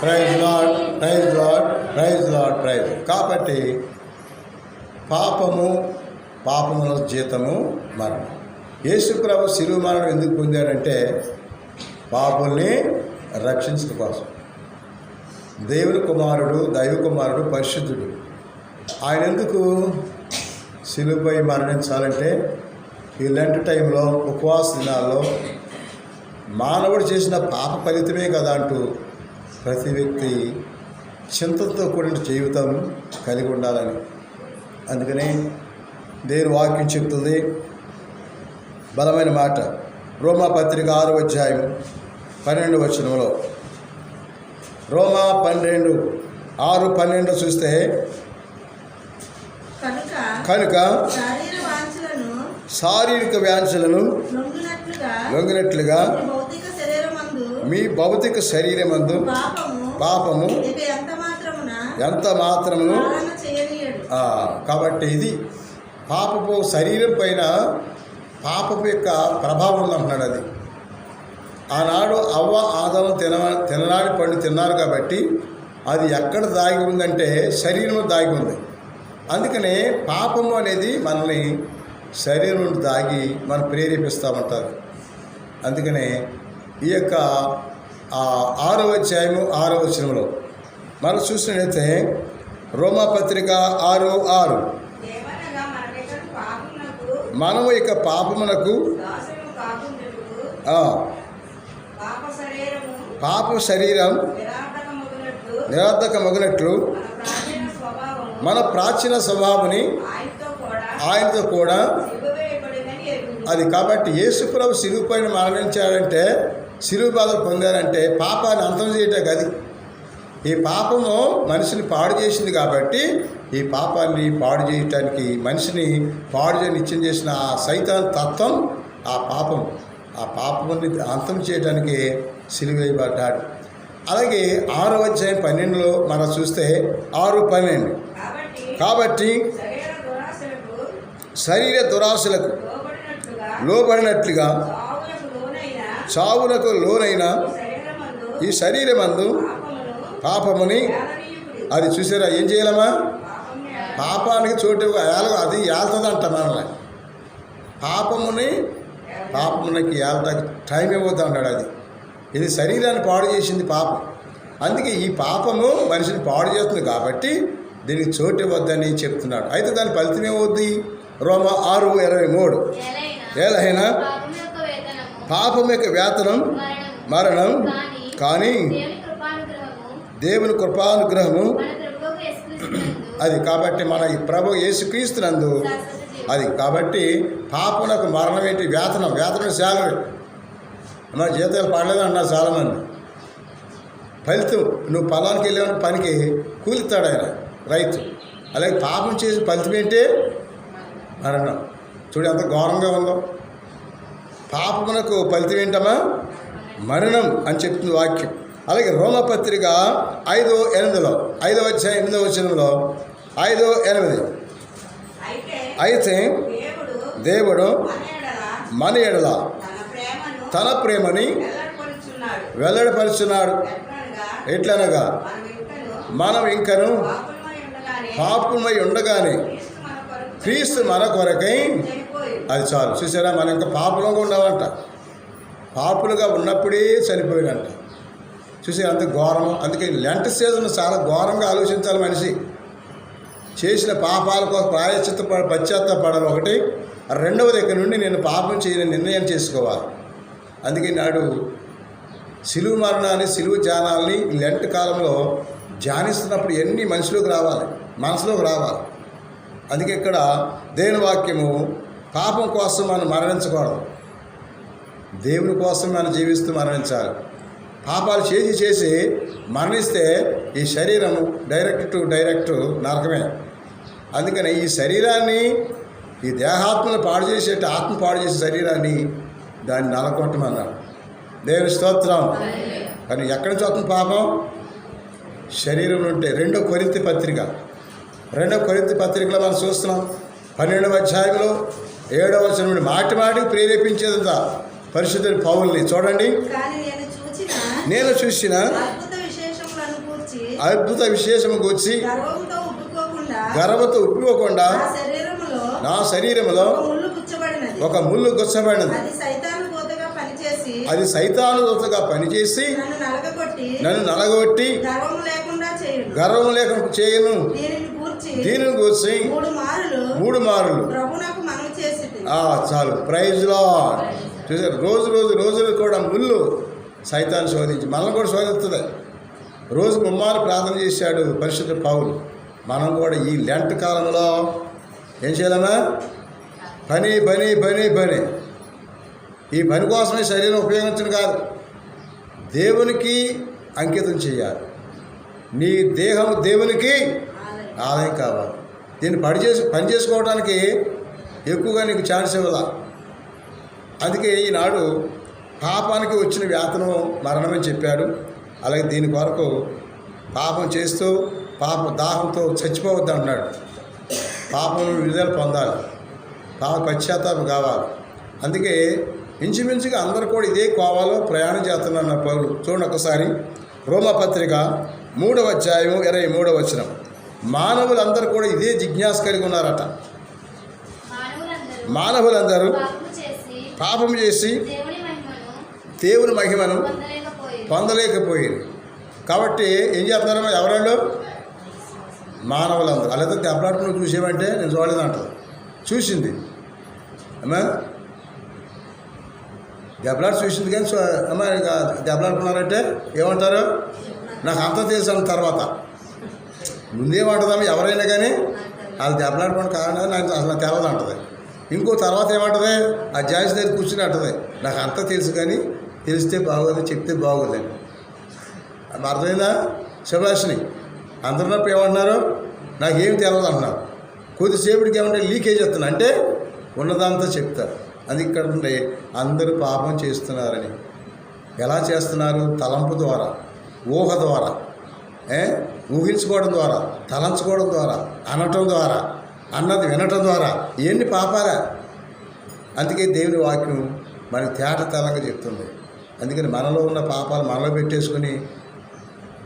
Praise lord praise lord praise lord praise కాబట్టి పాపము పాపముల జీతము మరణం. యేసుప్రభు శిలువ మరణం ఎందుకు పొందాడంటే పాపుల్ని రక్షించడం కోసం. దేవుని కుమారుడు దైవ కుమారుడు పరిశుద్ధుడు. ఆయన ఎందుకు శిలువపై మరణించాలంటే ఈ లెంట్ టైంలో ఉపవాస దినాల్లో మానవుడు చేసిన పాప ఫలితమే కదా అంటూ ప్రతి వ్యక్తి చింతతో కూడిన జీవితం కలిగి ఉండాలని. అందుకని దేవుని వాక్యం చెప్తుంది బలమైన మాట. రోమా పత్రిక ఆరు అధ్యాయం పన్నెండు వచనంలో. రోమా పన్నెండు ఆరు పన్నెండు చూస్తే కనుక శారీరక లొంగినట్లుగా లొంగినట్లుగా మీ భౌతిక శరీరమందు భౌతిక శరీరమందు పాపము ఎంత మాత్రమున? ఆ, కాబట్టి ఇది పాపపు శరీరం పైన పాపపు యొక్క ప్రభావం ఉందంటున్నాడు అది. ఆనాడు అవ్వ ఆదము తిన తినరాని పండు తిన్నారు కాబట్టి అది ఎక్కడ దాగి ఉందంటే శరీరంలో దాగి ఉంది. అందుకనే పాపము అనేది మనల్ని శరీరం నుండి దాగి మనం ప్రేరేపిస్తామంటారు అందుకనే ఈ యొక్క ఆ ఆరో అధ్యాయము ఆరో వచనంలో. మనం చూసినట్లయితే రోమాపత్రిక ఆరు ఆరు. మనము ఇక పాపమునకు పాప శరీరం నిరర్ధకమగినట్లు మన ప్రాచీన స్వభావాన్ని ఆయనతో కూడా అది. కాబట్టి యేసుప్రభు సిలువు పైన మరణించాడంటే సిలువు బాధలు పొందారంటే పాపాన్ని అంతం చేయటం అది ఈ పాపము మనిషిని పాడు చేసింది కాబట్టి ఈ పాపాన్ని పాడు చేయటానికి మనిషిని పాడు చేయని నిత్యం చేసిన ఆ సైతాన్ తత్వం ఆ పాపం ఆ పాపముని అంతం చేయడానికి సిలువేయబడ్డాడు అలాగే ఆరో అధ్యాయం పన్నెండులో మనం చూస్తే ఆరు పన్నెండు. కాబట్టి శరీర దురాశలకు లోబడినట్లుగా చావులకు లోనైన ఈ శరీరమందు పాపముని అది చూసారా? ఏం చేయాలమ్మా? పాపానికి చోటు ఏల అది ఏళ్తుందంట మనల్ని. పాపముని పాపమునకి ఏళ్ళ టైం ఇవ్వద్దు అన్నాడు అది. ఇది శరీరాన్ని పాడు చేసింది పాపం. అందుకే ఈ పాపము మనిషిని పాడు చేస్తుంది కాబట్టి దీనికి చోటు ఇవ్వద్దని చెప్తున్నాడు. అయితే దాని ఫలితం ఏమవుద్ది? రోమ ఆరు ఇరవై మూడు. ఏలైనా పాపం యొక్క వేతనం మరణం కానీ దేవుని కృపానుగ్రహము అది కాబట్టి మన ఈ ప్రభు యేసుక్రీస్తునందు అది కాబట్టి పాపనకు మరణం ఏంటి? వేతనం వేతనం శాలరీ. మన జీతాలు పడలేదు అన్నారు చాలామంది ఫలితం నువ్వు పొలానికి వెళ్ళావు పనికి కూలిస్తాడు ఆయన రైతు. అలాగే పాపం చేసి ఫలితం ఏంటి? మరణం. చూడు ఎంత ఘోరంగా ఉందో. పాపమునకు ఫలితం ఏంటమ్మా? మరణం అని చెప్తుంది వాక్యం. అలాగే రోమపత్రిక ఐదో ఎనిమిదిలో ఐదో అధ్యాయం ఎనిమిదో వచనంలో ఐదో ఎనిమిది. అయితే దేవుడు మన ఎడల తన ప్రేమను వెల్లడిపరుచున్నాడు. ఎట్లనగా? మనం ఇంకను పాపమై ఉండగానే క్రీస్తు మన కొరకు అది చాలు. చూసారా? మనం ఇంకా పాపులుగా ఉన్నామంట. పాపులుగా ఉన్నప్పుడే చనిపోయాడంట చూసి అంత ఘోరం అందుకే లెంట సీజన్ చాలా ఘోరంగా ఆలోచించాలి మనిషి. చేసిన పాపాల కోసం ప్రాయశ్చిత్త పశ్చాత్తాపడాలి ఒకటి. రెండవది ఇక్కడ నుండి నేను పాపం చేయని నిర్ణయం చేసుకోవాలి. అందుకే నాడు సిలువు మరణాన్ని సిలువు ధ్యానాల్ని లెంట్ కాలంలో ధ్యానిస్తున్నప్పుడు ఎన్ని మనిషిలోకి రావాలి? మనసులోకి రావాలి. అందుకే ఇక్కడ దేని వాక్యము పాపం కోసం మనం మరణించకూడదు. దేవుని కోసం మనం జీవిస్తూ మరణించాలి. పాపాలు చేసి చేసి మరణిస్తే ఈ శరీరం డైరెక్ట్ టు డైరెక్ట్ నరకమే. అందుకని ఈ శరీరాన్ని ఈ దేహాత్మను పాడు చేసే ఆత్మ పాడు చేసే శరీరాన్ని దాన్ని నలగొట్టమన్నాడు దేవుని స్తోత్రం. కానీ ఎక్కడి నుంచి వస్తుంది పాపం? శరీరం ఉంటే రెండో కొరింత పత్రిక. రెండో కొరింత పత్రికలో మనం చూస్తున్నాం. పన్నెండవ అధ్యాయంలో ఏడవ వచనం మాటి మాటికి ప్రేరేపించేదంతా పరిశుద్ధుని పౌల్ని. చూడండి. నేను చూసిన అద్భుత విశేషము గూర్చి గర్వంతో ఉప్పిపోకుండా నా శరీరములో ఒక ముళ్ళు గుచ్చబడినది. అది సైతాను పనిచేసి దూతగా నన్ను నలగొట్టి గర్వం లేకుండా చేయను. దీనిని కూర్చి మూడు మారులు చాలు. ప్రైజ్ లాడ్ చూసారు? రోజు రోజు రోజులు కూడా ముళ్ళు సైతాన్ని శోధించి. మనల్ని కూడా శోధిస్తుంది. రోజు ముమ్మారు ప్రార్థన చేశాడు పరిశుద్ధ పౌలు. మనం కూడా ఈ లెంట్ కాలంలో ఏం చేయాలమ్మా? పని పని పని పని. ఈ పని కోసమే శరీరం ఉపయోగించడం కాదు. దేవునికి అంకితం చేయాలి. నీ దేహం దేవునికి ఆదాయం కావాలి. దీన్ని పని చేసి పని చేసుకోవడానికి ఎక్కువగా నీకు ఛాన్స్ ఇవ్వాల? అందుకే ఈనాడు పాపానికి వచ్చిన వ్యాతనం మరణమని చెప్పాడు. అలాగే దీని కొరకు పాపం చేస్తూ పాప దాహంతో చచ్చిపోవద్దు అంటున్నాడు. పాపం విడుదల పొందాలి. పాప పశ్చాత్తాపం కావాలి. అందుకే ఇంచుమించుగా అందరూ కూడా ఇదే కోవాలో ప్రయాణం చేస్తున్నారు పౌరులు చూడండి ఒకసారి రోమపత్రిక మూడవ అధ్యాయం ఇరవై మూడవ వచనం. మానవులందరూ కూడా ఇదే జిజ్ఞాస కలిగి ఉన్నారట. మానవులందరూ పాపం చేసి దేవుని మహిమను పొందలేకపోయి పొందలేకపోయింది కాబట్టి ఏం చేస్తున్నారో ఎవరాళ్ళు మానవులందరూ. అలాగే దెబ్బలాడుకుని చూసేవంటే నేను చూడలేదు అంటది చూసింది. అమ్మా? దెబ్బలాట చూసింది కానీ అమ్మా ఇక దెబ్బలాడుకున్నారంటే ఏమంటారు? నాకు అంత తెలుసు అన్న తర్వాత. ముందేమంటుందమ్మా ఎవరైనా కానీ? వాళ్ళు దెబ్బలాడుకోవడం కారణం నాకు అసలు తెలవదు అంటది. ఇంకో తర్వాత ఏమంటుంది? ఆ జాయిస్ దగ్గర కూర్చుని అంటుంది. నాకు అంతా తెలుసు కానీ తెలిస్తే బాగోదు చెప్తే బాగోదని అది అర్థమైందా? శుభాషిని అందరినప్పుడు ఏమంటున్నారు? నాకేం తెలియదు అంటున్నారు. కొద్దిసేపటికి ఏమంటే లీకేజ్ వస్తున్నా అంటే ఉన్నదంతా చెప్తారు. అది ఇక్కడ ఉండే అందరూ పాపం చేస్తున్నారని. ఎలా చేస్తున్నారు? తలంపు ద్వారా ఊహ ద్వారా ఊహించుకోవడం ద్వారా తలంచుకోవడం ద్వారా అనటం ద్వారా. అన్నది వినటం ద్వారా ఎన్ని పాపాలే? అందుకే దేవుని వాక్యం మనకి తేటతలంగా చెప్తుంది. అందుకని మనలో ఉన్న పాపాలు మనలో పెట్టేసుకుని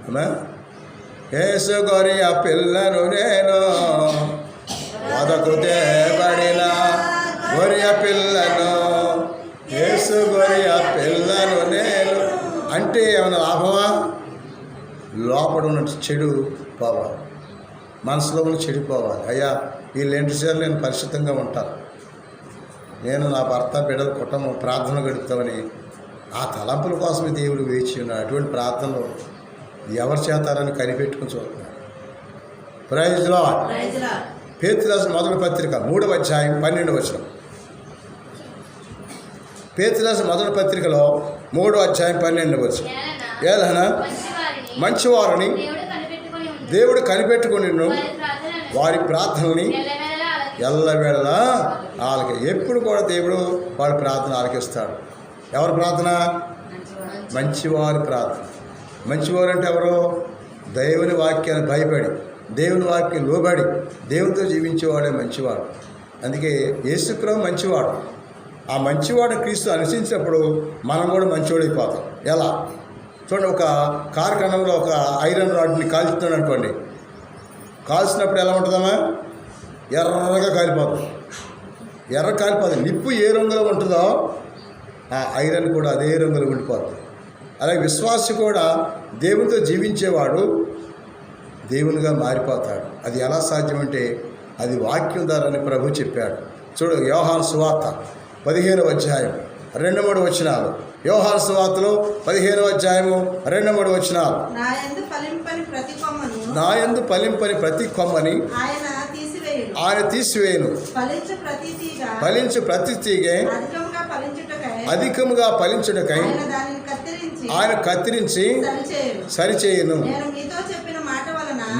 అమ్మా? ఏసు ఆ పిల్లను నేను వదకు తేబడిన గొరియ ఆ పిల్లను ఏసు ఆ పిల్లను నేను. అంటే ఏమైనా లాభమా? లోపల ఉన్న చెడు పోవాలి. మనసులో ఉన్న చెడిపోవాలి అయ్యా వీళ్ళు ఏంటి సార్ నేను పరిశుద్ధంగా ఉంటాను. నేను నా భర్త బిడ్డల కుటుంబం ప్రార్థన గడుపుతామని ఆ తలంపుల కోసమే దేవుడు వేచి ఉన్నాడు. అటువంటి ప్రార్థనలు ఎవరు చేస్తారని కనిపెట్టుకుని చూస్తున్నాడు. ప్రైజ్లో ప్రైజ్లా పేతురాజు మొదటి పత్రిక మూడవ అధ్యాయం పన్నెండు వచనం. పేతురాజు మొదటి పత్రికలో మూడో అధ్యాయం పన్నెండు వచనం. ఏలన? మంచివారిని. దేవుడు కనిపెట్టుకుని వారి ప్రార్థనలను వారి ప్రార్థనని ఎల్లవేళలా ఆలకి ఎప్పుడు కూడా దేవుడు వాడి ప్రార్థన ఆలకిస్తాడు. ఎవరి ప్రార్థన? మంచివారి. ప్రార్థన. మంచివారు అంటే ఎవరు? దేవుని వాక్యాన్ని భయపడి దేవుని వాక్యం లోబడి దేవునితో జీవించేవాడే మంచివాడు. అందుకే యేసుప్రభు మంచివాడు. ఆ మంచివాడు క్రీస్తు అనుసరించినప్పుడు మనం కూడా మంచివాడైపోతాం ఎలా? చూడండి ఒక కార్ఖానంలో ఒక ఐరన్ రాడ్ని కాల్చుతున్నాడు అనుకోండి. కాల్చినప్పుడు ఎలా ఉంటుందమ్మా? ఎర్రగా కాలిపోతుంది ఎర్ర కాలిపోదు. నిప్పు ఏ రంగులో ఉంటుందో ఆ ఐరన్ కూడా అదే రంగులో ఉండిపోతుంది అలాగే విశ్వాసి కూడా దేవునితో జీవించేవాడు దేవునిగా మారిపోతాడు. అది ఎలా సాధ్యమంటే అది వాక్యం ద్వారాని ప్రభు చెప్పాడు. చూడు యోహాన్ సువార్త పదిహేను అధ్యాయం రెండు మూడు వచనాలు. యోహాన్ సువార్తలో పదిహేను అధ్యాయము రెండు మూడు వచనాలు. నా యందు ఫలింపని ప్రతి కొమ్మను ఆయన తీసివేయును. ఫలించు ప్రతి తీగ అధికముగా ఫలించుటకై ఆయన కత్తిరించి సరిచేయును.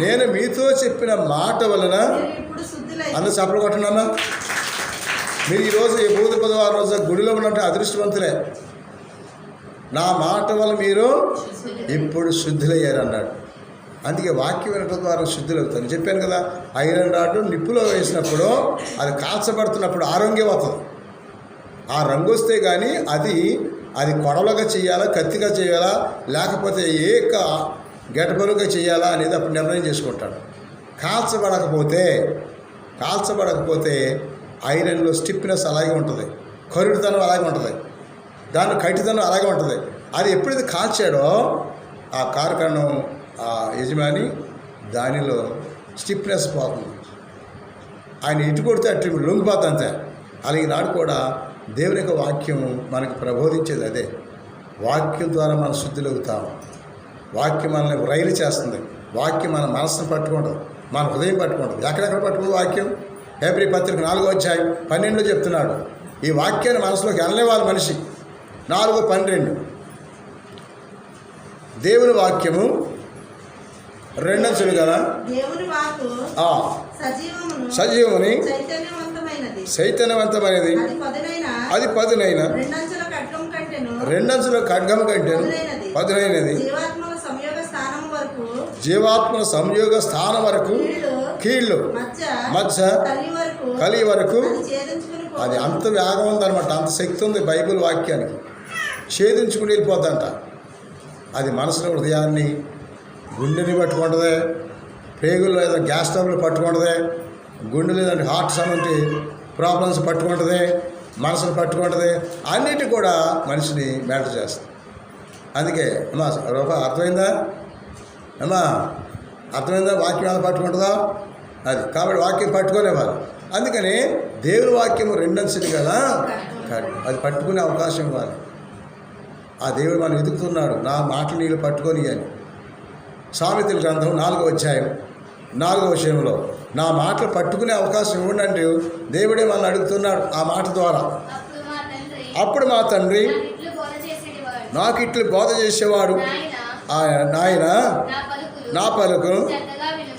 నేను మీతో చెప్పిన మాట వలన అందరూ చప్పలు కొట్టండి మీరు ఈరోజు ఈ బూద బుధవారం రోజు గుడిలో ఉన్నట్టు అదృష్టవంతులే. నా మాట వల్ల మీరు ఇప్పుడు శుద్ధులయ్యారు అన్నాడు అందుకే వాక్యం వినటం ద్వారా శుద్ధులవుతాను చెప్పాను కదా ఐరన్ రాడ్ నిప్పులో వేసినప్పుడు అది కాల్చబడుతున్నప్పుడు ఆరోగ్యం అవుతుంది. ఆ రంగు వస్తే కానీ అది అది కొడవలుగా చేయాలా కత్తిగా చేయాలా లేకపోతే ఏక గెటపలుగా చేయాలా అనేది అప్పుడు నిర్ణయం చేసుకుంటాడు. కాల్చబడకపోతే కాల్చబడకపోతే ఐరన్లో స్టిప్నెస్ అలాగే ఉంటుంది. కరుడుతనం అలాగే ఉంటుంది. దాని కట్టితనం అలాగే ఉంటుంది. అది ఎప్పుడైతే కాల్చాడో ఆ కార్ఖానం ఆ యజమాని దానిలో స్టిఫ్నెస్ పోతుంది. ఆయన ఇటు కొడితే అటు లొంగిపోతుంది అంతే అలాగే నాడు కూడా దేవుని యొక్క వాక్యం మనకు ప్రబోధించేది అదే. వాక్యం ద్వారా మనం శుద్ధిలోగుతాం వాక్యం మనల్ని రైలు చేస్తుంది. వాక్యం మన మనసును పట్టుకోవడం మన హృదయం పట్టుకోవడం. ఎక్కడెక్కడ పట్టుకుంది వాక్యం? ఏప్రిల్ పత్రిక నాలుగో అధ్యాయం పన్నెండులో చెప్తున్నాడు. ఈ వాక్యాన్ని మనసులోకి వెళ్ళలేవాలి మనిషి. నాలుగో పన్నెండు. దేవుని వాక్యము రెండంచులు కదా? సజీవముని చైతన్యవంతమైనది. అది పదునైన? రెండంచుల ఖడ్గం కంటెను కంటే పదునైనది. జీవాత్మల సంయోగ స్థానం వరకు కీళ్ళు మధ్య కలి వరకు అది అంత వేగం ఉందన్నమాట. అంత శక్తి ఉంది బైబిల్ వాక్యానికి. ఛేదించుకుని వెళ్ళిపోద్దంట. అది మనసులో హృదయాన్ని గుండెని పట్టుకుంటుంది పేగులు లేదా గ్యాస్ స్టవ్లు పట్టుకుంటుంది గుండె లేదంటే హార్ట్ సంబంధించి ప్రాబ్లమ్స్ పట్టుకుంటుంది మనసును పట్టుకుంటుంది అన్నిటి కూడా మనిషిని మ్యాటర్ చేస్తుంది అందుకే అమ్మా రూప అర్థమైందా? అమ్మా అర్థమైందా? వాక్యం ఎలా పట్టుకుంటుందా? అది. కాబట్టి వాక్యం పట్టుకోలేవారు అందుకని దేవుని వాక్యం రెండంచులు కదా అది పట్టుకునే అవకాశం ఇవ్వాలి. ఆ దేవుడు మనం ఎదుగుతున్నాడు నా మాటలు నీళ్ళు పట్టుకొని అని. సామెతల గ్రంథం నాలుగో అధ్యాయం. నాలుగో విషయంలో నా మాటలు పట్టుకునే అవకాశం ఇవ్వండి అంటే దేవుడే మనల్ని అడుగుతున్నాడు ఆ మాట ద్వారా. అప్పుడు మా తండ్రి నాకు ఇట్లు బోధ చేసేవాడు. నాయన నాయన నా పలుకు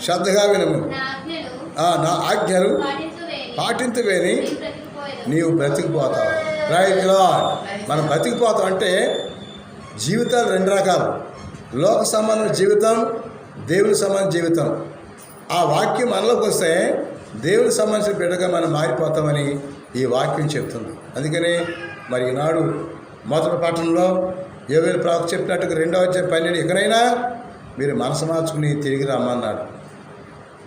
శ్రద్ధగా వినము. నా ఆజ్ఞలు పాటించవేని పాటింతువేని నీవు బ్రతికిపోతావు. రైట్ మనం బ్రతికిపోతాం అంటే జీవితాలు రెండు రకాలు. లోక సంబంధ జీవితం దేవుని సంబంధం జీవితం. ఆ వాక్యం మనలోకి వస్తే దేవుని సంబంధించిన బిడ్డగా మనం మారిపోతామని ఈ వాక్యం చెప్తుంది. అందుకనే మరి ఈనాడు మొదటి పట్టణంలో ఏవేలు ప్రాకు చెప్పినట్టుగా రెండవ వచ్చే పన్నెండు ఎక్కడైనా మీరు మనసు మార్చుకుని తిరిగి రమ్మన్నాడు.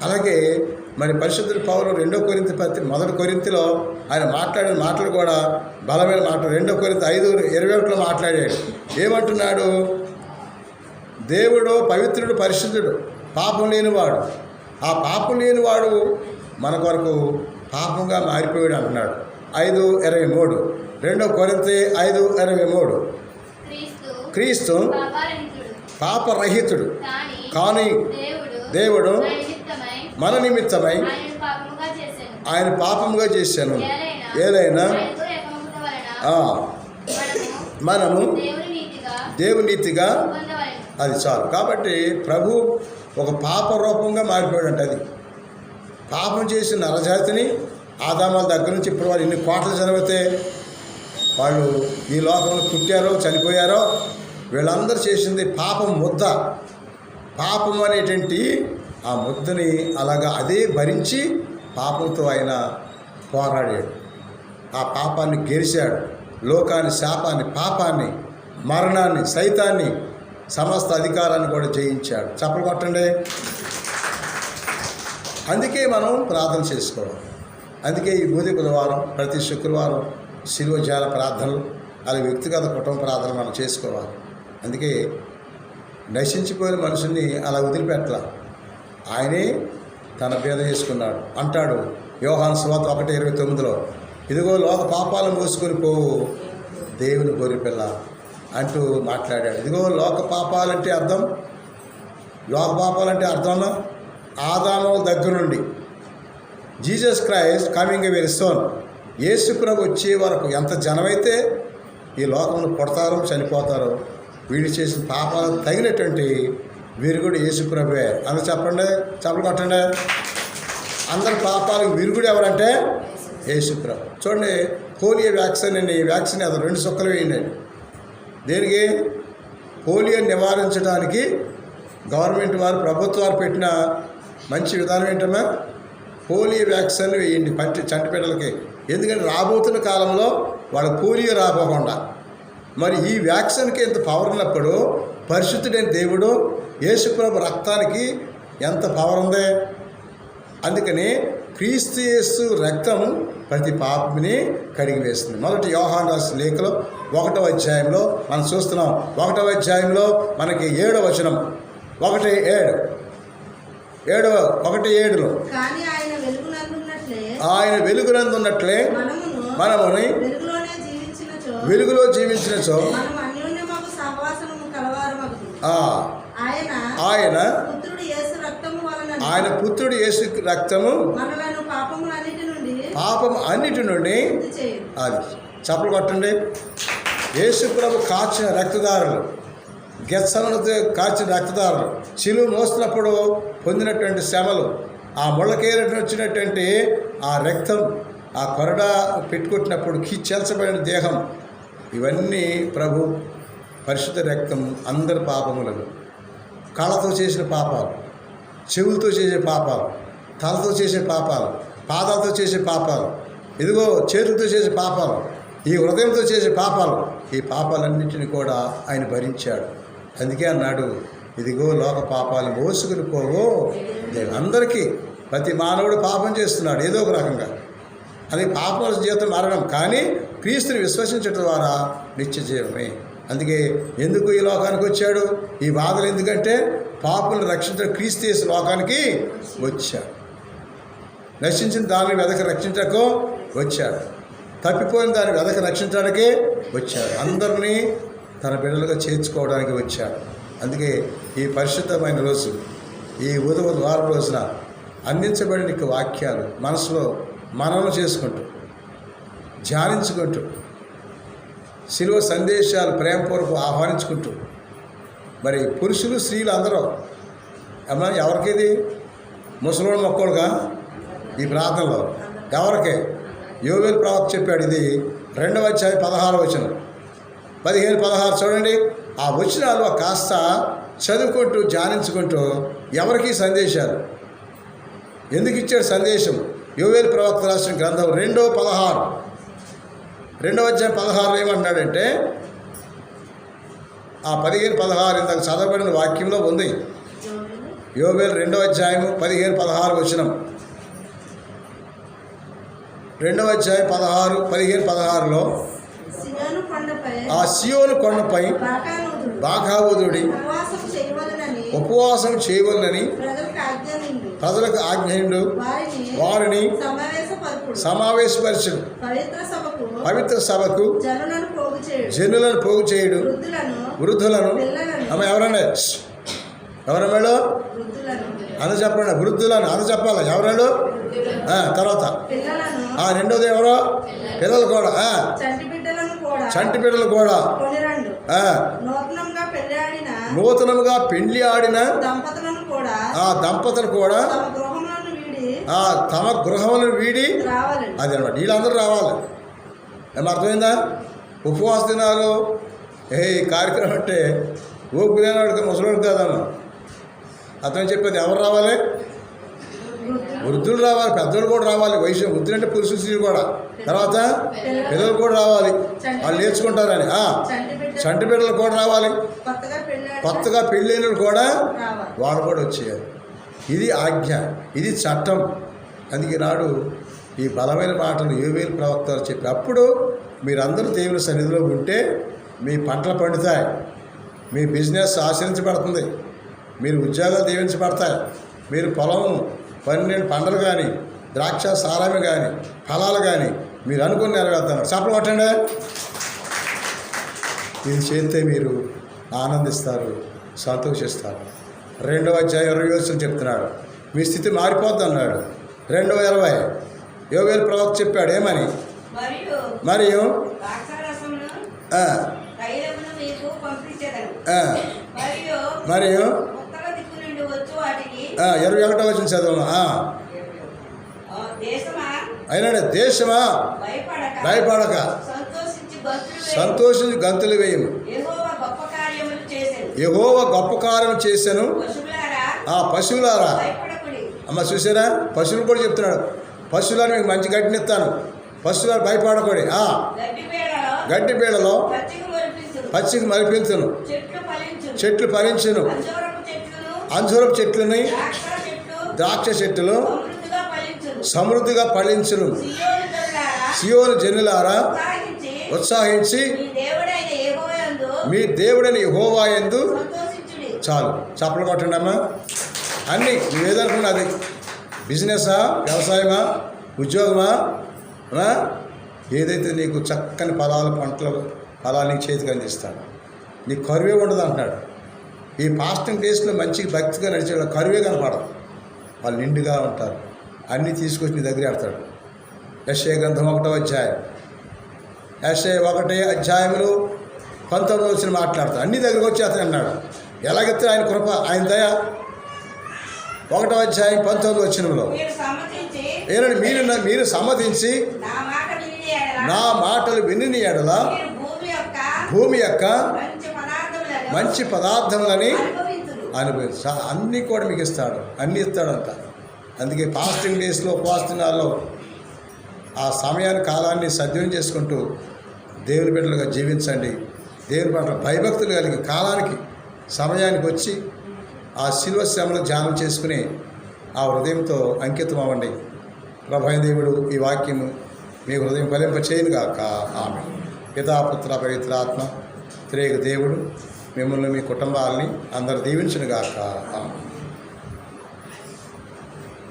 అలాగే మరి పరిశుద్ధుల పౌరులు రెండో కొరింత పత్రి మొదటి కొరింతలో ఆయన మాట్లాడిన మాటలు కూడా బలమైన మాటలు. రెండో కొరింత ఐదు ఇరవై ఒకటిలో మాట్లాడాడు. ఏమంటున్నాడు? దేవుడు పవిత్రుడు పరిశుద్ధుడు పాపం లేనివాడు. ఆ పాపం లేనివాడు మన కొరకు పాపంగా మారిపోయాడు అంటున్నాడు. ఐదు ఇరవై మూడు. రెండో కొరింత ఐదు ఇరవై మూడు. క్రీస్తు పాపారహితుడు. కానీ దేవుడు మన నిమిత్తమై ఆయన పాపముగా చేశాను. ఆ, మనము మనము దేవుని నీతిగా దేవునీతిగా అది చాలు. కాబట్టి ప్రభు ఒక పాప రూపంగా మారిపోయాడంట అది. పాపం చేసిన నరజాతిని ఆదామాల దగ్గర నుంచి ఇప్పుడు వాళ్ళు ఇన్ని కోటలు చదివితే వాళ్ళు ఈ లోకంలో పుట్టారో చనిపోయారో వీళ్ళందరూ చేసింది పాపం ముద్ద. పాపం అనేటువంటి ఆ ముద్దని అలాగా అదే భరించి పాపంతో ఆయన పోరాడాడు. ఆ పాపాన్ని గెలిచాడు లోకాన్ని శాపాన్ని పాపాన్ని మరణాన్ని సైతాన్ని సమస్త అధికారాన్ని కూడా జయించాడు. చప్పలు కొట్టండి. అందుకే మనం ప్రార్థన చేసుకోవాలి. అందుకే ఈ బూది బుధవారం ప్రతి శుక్రవారం శిలువజాల ప్రార్థనలు అలాగే వ్యక్తిగత కుటుంబ ప్రార్థన మనం చేసుకోవాలి. అందుకే నశించిపోయిన మనుషుల్ని అలా వదిలిపెట్టాల. ఆయనే తన భేద చేసుకున్నాడు. అంటాడు యోహాన్ స్వాత ఒకటి ఇరవై తొమ్మిదిలో ఇదిగో లోక పాపాలను మోసుకొని పోవు దేవుని గొరిపిల్ల అంటూ మాట్లాడాడు. ఇదిగో లోక పాపాలంటే అర్థం. లోక పాపాలంటే అర్థం ఆదానం దగ్గర నుండి. Jesus Christ coming very soon. యేసు ప్రభు వచ్చే వరకు ఎంత జనమైతే ఈ లోకంలో కొడతారో చనిపోతారో వీళ్ళు చేసిన పాపాలకు తగినటువంటి విరుగుడు యేసు ప్రభువే. అందరూ చెప్పండి చెప్పలు కొట్టండి. అందరి పాపాలకు విరుగుడు ఎవరంటే యేసు ప్రభు. చూడండి పోలియో వ్యాక్సిన్ ఈ వ్యాక్సిన్ అది రెండు సుక్కలు వేయండి. దేనికి పోలియో నివారించడానికి గవర్నమెంట్ వారు ప్రభుత్వ వారు పెట్టిన మంచి విధానం ఏంటమ్మా? పోలియో వ్యాక్సిన్ వేయండి పట్టి చంటి ఎందుకంటే రాబోతున్న కాలంలో వాళ్ళ పోలియో రాపోకుండా మరి ఈ వ్యాక్సిన్కి ఎంత పవర్ ఉన్నప్పుడు పరిశుద్ధుడైన దేవుడు యేసుప్రభు రక్తానికి ఎంత పవర్ ఉంది? అందుకని క్రీస్తు యేసు రక్తం ప్రతి పాపని కడిగి వేస్తుంది మొదటి యోహాన్ రాసిన లేఖలో ఒకటో అధ్యాయంలో మనం చూస్తున్నాం. ఒకటో అధ్యాయంలో మనకి ఏడో వచనం. ఒకటి ఏడు. ఏడవ ఒకటి ఏడులో. ఆయన వెలుగునందున్నట్లే మనమును వెలుగులో జీవించినచో ఆయన ఆయన పుత్రుడు యేసు రక్తము పాపం అన్నిటి నుండి అది. చప్పలు కొట్టండి. యేసు ప్రభు కాచిన రక్తదారులు గెచ్చలతో కాచిన రక్తదారులు చిలువ మోస్తున్నప్పుడు పొందినటువంటి శ్రమలు ఆ ముళ్ళకేరటి వచ్చినటువంటి ఆ రక్తం ఆ కొరడ పెట్టుకొట్టినప్పుడు కీచెల్చబడిన దేహం ఇవన్నీ ప్రభు పరిశుద్ధ రక్తం అందరి పాపములను కళ్ళతో చేసిన పాపాలు చెవులతో చేసే పాపాలు తలతో చేసే పాపాలు పాదాలతో చేసే పాపాలు ఇదిగో చేతులతో చేసే పాపాలు ఈ హృదయంతో చేసే పాపాలు ఈ పాపాలన్నింటినీ కూడా ఆయన భరించాడు. అందుకే అన్నాడు ఇదిగో లోక పాపాలు మోసుకుని పోవో దేవు అందరికీ ప్రతి మానవుడు పాపం చేస్తున్నాడు ఏదో ఒక రకంగా. అది పాపల జీవితం మారడం కానీ క్రీస్తుని విశ్వసించడం ద్వారా నిత్య జీవమే. అందుకే ఎందుకు ఈ లోకానికి వచ్చాడు? ఈ బాధలు ఎందుకంటే పాపులను రక్షించడం క్రీస్తు చేసిన లోకానికి వచ్చాడు. రక్షించిన దానిని వెదక రక్షించకు వచ్చాడు. తప్పిపోయిన దాన్ని వెదక రక్షించడానికే వచ్చాడు. అందరినీ తన బిడ్డలుగా చేర్చుకోవడానికి వచ్చాడు. అందుకే ఈ పరిశుద్ధమైన రోజు ఈ ఉదవ ద్వారం రోజున అందించబడిన వాక్యాలు మనసులో మననం చేసుకుంటూ ధ్యానించుకుంటూ శిలువ సందేశాలు ప్రేమపూర్వకం ఆహ్వానించుకుంటూ మరి పురుషులు స్త్రీలు అందరూ అమ్మా ఎవరికిది? ముసలోడు మొక్కలుగా? ఈ ప్రాంతంలో ఎవరికి? యోవేల్ ప్రవక్త చెప్పాడు ఇది రెండవ అధ్యాయం పదహారు వచనం. పదిహేను పదహారు చూడండి. ఆ వచనాలు కాస్త చదువుకుంటూ ధ్యానించుకుంటూ ఎవరికి సందేశాలు? ఎందుకు ఇచ్చాడు సందేశం? యోవేల్ ప్రవక్త రాసిన గ్రంథం రెండో పదహారు. రెండవ అధ్యాయం పదహారు ఏమన్నాడంటే ఆ పదిహేను పదహారు ఇంతకు చదవబడిన వాక్యంలో ఉంది. యోవేల్ రెండవ అధ్యాయము పదిహేను పదహారు వచనం. రెండవ అధ్యాయం పదహారు పదిహేను పదహారులో ఆ సియోను కొండపై బాకాబుదుడి ఉపవాసం చేయవలనని ప్రజలకు ఆజ్ఞయుడు వారిని సమావేశపరచుడు. పవిత్ర సభకు జనులను పోగు చేయుడు. వృద్ధులను వృద్ధులను పిల్లలను అమ్మ అన్న చెప్పండి. వృద్ధులను అన్న చెప్పాలి? ఎవరాడు ఆ, తర్వాత. రెండోది ఎవరో? పిల్లలు. కూడా. చంటి బిడ్డలు కూడా. నూతనముగా పెళ్ళి ఆడిన ఆ దంపతులు కూడా ఆ తమ గృహములను వీడి అది అనమాట వీళ్ళందరూ రావాలి. ఏం అర్థమైందా? ఉపవాస దినాలు. ఏ కార్యక్రమం అంటే ఓపిక లేనివాడికి ముసలోడు కాదమ్మా. అతను చెప్పేది ఎవరు రావాలి? వృద్ధులు రావాలి పెద్దలు కూడా రావాలి. వయసు వృద్ధులు అంటే పురుషులు స్త్రీలు కూడా. తర్వాత పిల్లలు కూడా రావాలి. వాళ్ళు నేర్చుకుంటారని. చంటి బిడ్డలు కూడా రావాలి. కొత్తగా పెళ్ళైన కూడా వాళ్ళు కూడా వచ్చేయాలి. ఇది ఆజ్ఞ ఇది చట్టం. అందుకే నాడు ఈ బలమైన మాటలు ఏవేలు ప్రవక్తలు చెప్పి అప్పుడు మీరందరూ దేవుని సన్నిధిలో ఉంటే మీ పంటలు పండుతాయి. మీ బిజినెస్ ఆశ్రయించబడుతుంది. మీరు ఉద్యోగాలు దీవించబడతాయి మీరు పొలం పన్నెండు పంటలు కానీ ద్రాక్ష సారామి కానీ ఫలాలు కానీ మీరు అనుకుని నెరవేరుతారు చప్పలు కొట్టండి. ఇది చేస్తే మీరు ఆనందిస్తారు సంతోషిస్తారు. రెండవ అధ్యాయం ఇరవై యోచన చెప్తున్నాడు మీ స్థితి మారిపోద్ది అన్నాడు రెండవ ఇరవై. యోగేలు ప్రవక్త చెప్పాడు ఏమని? మరియు మరియు ఇరవై ఒకటో వచ్చిన చదవమా ఆ, ఆ, దేశమా? అయినాడు దేశమా? భయపడక. సంతోషించి గంతులు వేయము యెహోవా గొప్ప కార్యం చేశాను ఆ పశువులారా? భయపడకుడి. అమ్మ చూసారా? పశువులు కూడా చెప్తున్నాడు. పశువులను మీకు మంచి గడ్డినిస్తాను పశువులను భయపడకూడదు ఆ, గడ్డి పేడలో పచ్చిక మరిపించును. చెట్లు ఫలించును. అంజూరపు చెట్లని ద్రాక్ష చెట్టులు సమృద్ధిగా ఫలించును సమృద్ధిగా సియోను జనులారా ఉత్సాహించి మీ దేవుడని హోవా ఎందు చాలు. చప్పలు కొట్టండి అమ్మా. అన్నీ నువ్వు ఏదనుకున్నా అది బిజినెసా వ్యవసాయమా ఉద్యోగమా? ఏదైతే నీకు చక్కని ఫలాలు పంటలు ఫలాలు నీ చేతికి అందిస్తాడు. నీ కరువే ఉండదు అంటున్నాడు. ఈ ఫాస్టింగ్ డేస్లో మంచి భక్తిగా నడిచే వాళ్ళ కరువే కనపడదు. వాళ్ళు నిండుగా ఉంటారు. అన్నీ తీసుకొచ్చి నీ దగ్గర ఆడతాడు యశ్య గ్రంథం ఒకటో అధ్యాయం. యశ్య ఒకటే అధ్యాయంలో పంతొమ్మిది వచ్చిన మాట్లాడతాడు. అన్ని దగ్గరకు వచ్చి అతను అన్నాడు. ఎలాగైతే ఆయన కృప ఆయన దయ. ఒకటో అధ్యాయం పంతొమ్మిది వచ్చినంలో ఏనండి మీరు మీరు సమ్మతించి నా మాటలు విని ఎడల భూమి యొక్క మంచి పదార్థములని అనుభవించుదు అన్నీ కూడా మీకు ఇస్తాడు. అన్నీ ఇస్తాడంట. అందుకే ఫాస్టింగ్ డేస్లో ఉపవాస ఆ సమయాన్ని కాలాన్ని సద్వినియోగం చేసుకుంటూ దేవుని బిడ్డలుగా జీవించండి. దేవుని పట్ల భయభక్తులు కలిగి కాలానికి సమయానికి వచ్చి ఆ శిల్వ శ్రమలు ధ్యానం చేసుకుని ఆ హృదయంతో అంకితం అవ్వండి. ప్రభాయ దేవుడు ఈ వాక్యము మీ హృదయం ఫలింప చేయను గాక ఆమె పితాపుత్ర పవిత్రాత్మ త్రేగ దేవుడు మిమ్మల్ని మీ కుటుంబాలని అందరు దీవించును గాక